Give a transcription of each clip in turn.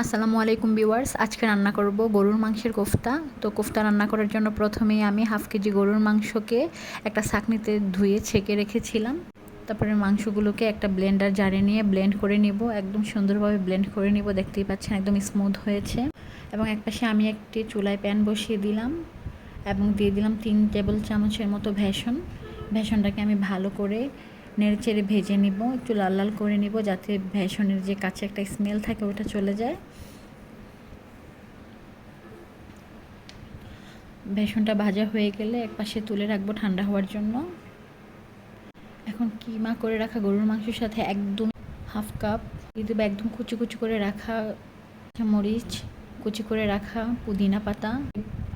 আসসালামু আলাইকুম ভিউয়ার্স, আজকে রান্না করব গরুর মাংসের কোফতা। তো কোফতা রান্না করার জন্য প্রথমেই আমি হাফ কেজি গরুর মাংসকে একটা ছাকনিতে ধুয়ে ছেঁকে রেখেছিলাম। তারপরে মাংসগুলোকে একটা ব্লেন্ডার জারে নিয়ে ব্লেন্ড করে নিব, একদম সুন্দরভাবে ব্লেন্ড করে নিব, দেখতেই পাচ্ছেন একদম স্মুথ হয়েছে। এবং একপাশে আমি একটি চুলায় প্যান বসিয়ে দিলাম এবং দিয়ে দিলাম তিন টেবিল চামচের মতো ভেষণ। ভেষণটাকে আমি ভালো করে নেড়ে চেড়ে ভেজে নিব, একটু লাল লাল করে নিব যাতে ভেষণের যে কাছে একটা স্মেল থাকে ওটা চলে যায়। বেসনটা ভাজা হয়ে গেলে এক পাশে তুলে রাখব ঠান্ডা হওয়ার জন্য। এখন কিমা করে রাখা গরুর মাংসের সাথে একদম হাফ কাপ, দিয়ে দেবো একদম কুচি কুচি করে রাখা মরিচ কুচি করে রাখা পুদিনা পাতা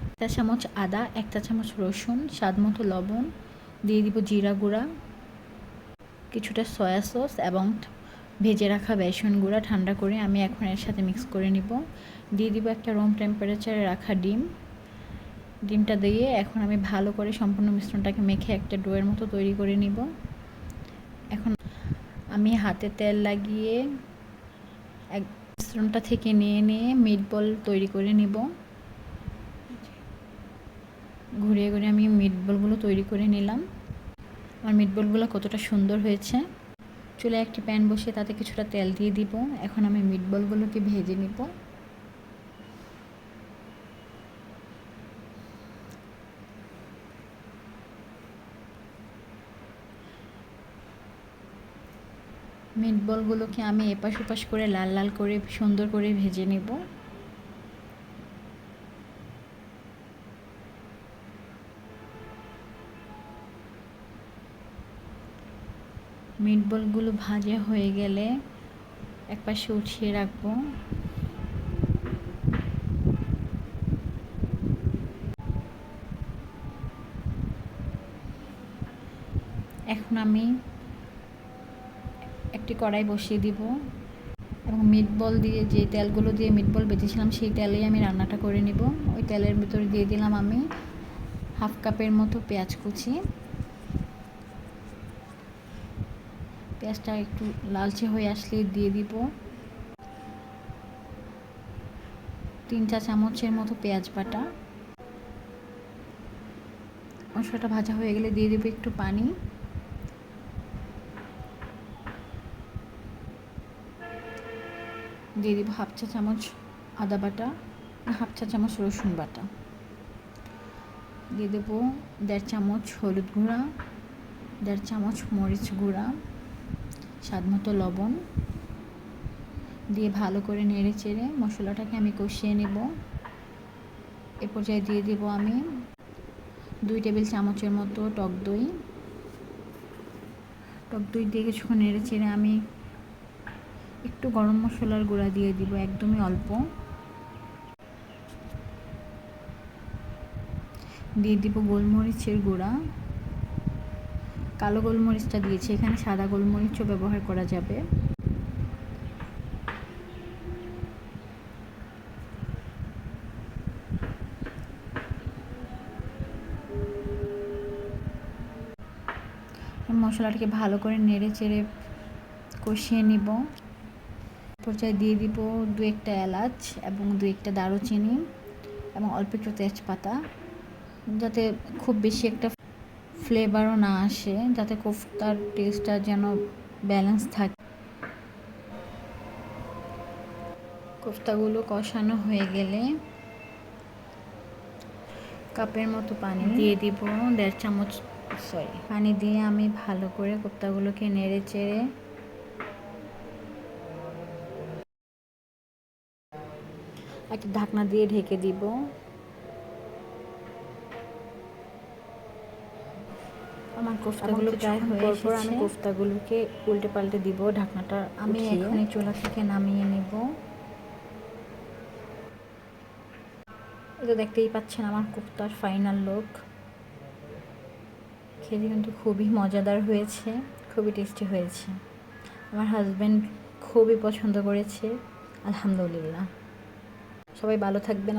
একটা চামচ আদা একটা চামচ রসুন, স্বাদ মতো লবণ, দিয়ে দিব জিরা গুঁড়া। কিছুটা সয়া সস এবং ভেজে রাখা বেসন গুঁড়া ঠান্ডা করে আমি এখন এর সাথে মিক্স করে নিব। দিয়ে দিব একটা রুম টেম্পারেচারে রাখা ডিম। ডিমটা দিয়ে এখন আমি ভালো করে সম্পূর্ণ মিশ্রণটাকে মেখে একটা ডোয়ের মতো তৈরি করে নিব। এখন আমি হাতে তেল লাগিয়ে এক মিশ্রণটা থেকে নিয়ে নিয়ে মিট বল তৈরি করে নিব। ঘুরিয়ে ঘুরিয়ে আমি মিট বলগুলো তৈরি করে নিলাম। আমার মিট বলগুলো কতটা সুন্দর হয়েছে। চুলে একটি প্যান বসিয়ে তাতে কিছুটা তেল দিয়ে দিব। এখন আমি মিট বলগুলোকে ভেজে নিব। মিট বলগুলোকে আমি এপাশ ওপাশ করে লাল লাল করে সুন্দর করে ভেজে নেব। মিট বলগুলো ভাজা হয়ে গেলে একপাশে উঠিয়ে রাখব। এখন আমি একটি কড়াই বসিয়ে দিব এবং মিট বল দিয়ে যে তেলগুলো দিয়ে মিট বল বেঁচেছিলাম সেই তেলেই আমি রান্নাটা করে নিব। ওই তেলের ভিতরে দিয়ে দিলাম আমি হাফ কাপের মতো পেঁয়াজ কুচি। পেঁয়াজটা একটু লালচে হয়ে আসলে দিয়ে দিব। তিন চা চামচের মতো পেঁয়াজ বাটা। মশলাটা ভাজা হয়ে গেলে দিয়ে দেবো একটু পানি। দিয়ে দিব হাফ চা চামচ আদা বাটা হাফ চা চামচ রসুন বাটা। দিয়ে দেবো দেড় চামচ হলুদ গুঁড়া, দেড় চামচ মরিচ গুঁড়া। স্বাদ মতো লবণ দিয়ে ভালো করে নেড়ে চেড়ে মশলাটাকে আমি কষিয়ে নেব। এ পর্যায়ে দিয়ে দেব আমি দুই টেবিল চামচের মতো টক দই। টক দই দিয়ে কিছুক্ষণ নেড়ে চেড়ে আমি একটু গরম মশলার গুঁড়া দিয়ে দিব, একদমই অল্প। দিয়ে দিব গোলমরিচের গুঁড়া। কালো গোলমরিচটা দিয়েছি। এখানে সাদা গোলমরিচও ব্যবহার করা যাবে। মশলাটাকে ভালো করে নেড়ে চেড়ে কষিয়ে নিব। পর্যায়ে দিয়ে দিব দু একটা এলাচ এবং দু একটা দারুচিনি এবং অল্প একটু তেজপাতা। যাতে খুব বেশি একটা ফ্লেভারও না আসে যাতে কোফতার টেস্টটা যেন ব্যালেন্স থাকে। কোফতাগুলো কষানো হয়ে গেলে কাপের মতো পানি দিয়ে দিব দেড় চামচ সরি পানি দিয়ে আমি ভালো করে কোফতাগুলোকে নেড়ে চেড়ে একটা ঢাকনা দিয়ে ঢেকে দিব। আমার কোফতাগুলো প্রায় হয়ে পর আমি কোফতাগুলোকে উল্টে পাল্টে দিব ঢাকনাটা আমি এখনই চুলা থেকে নামিয়ে নেব। এটা দেখতেই পাচ্ছেন আমার কোফতার ফাইনাল লুক খেতে কিন্তু খুবই মজাদার হয়েছে খুবই টেস্টি হয়েছে। আমার হাজব্যান্ড খুবই পছন্দ করেছে আলহামদুলিল্লাহ। সবাই ভালো থাকবেন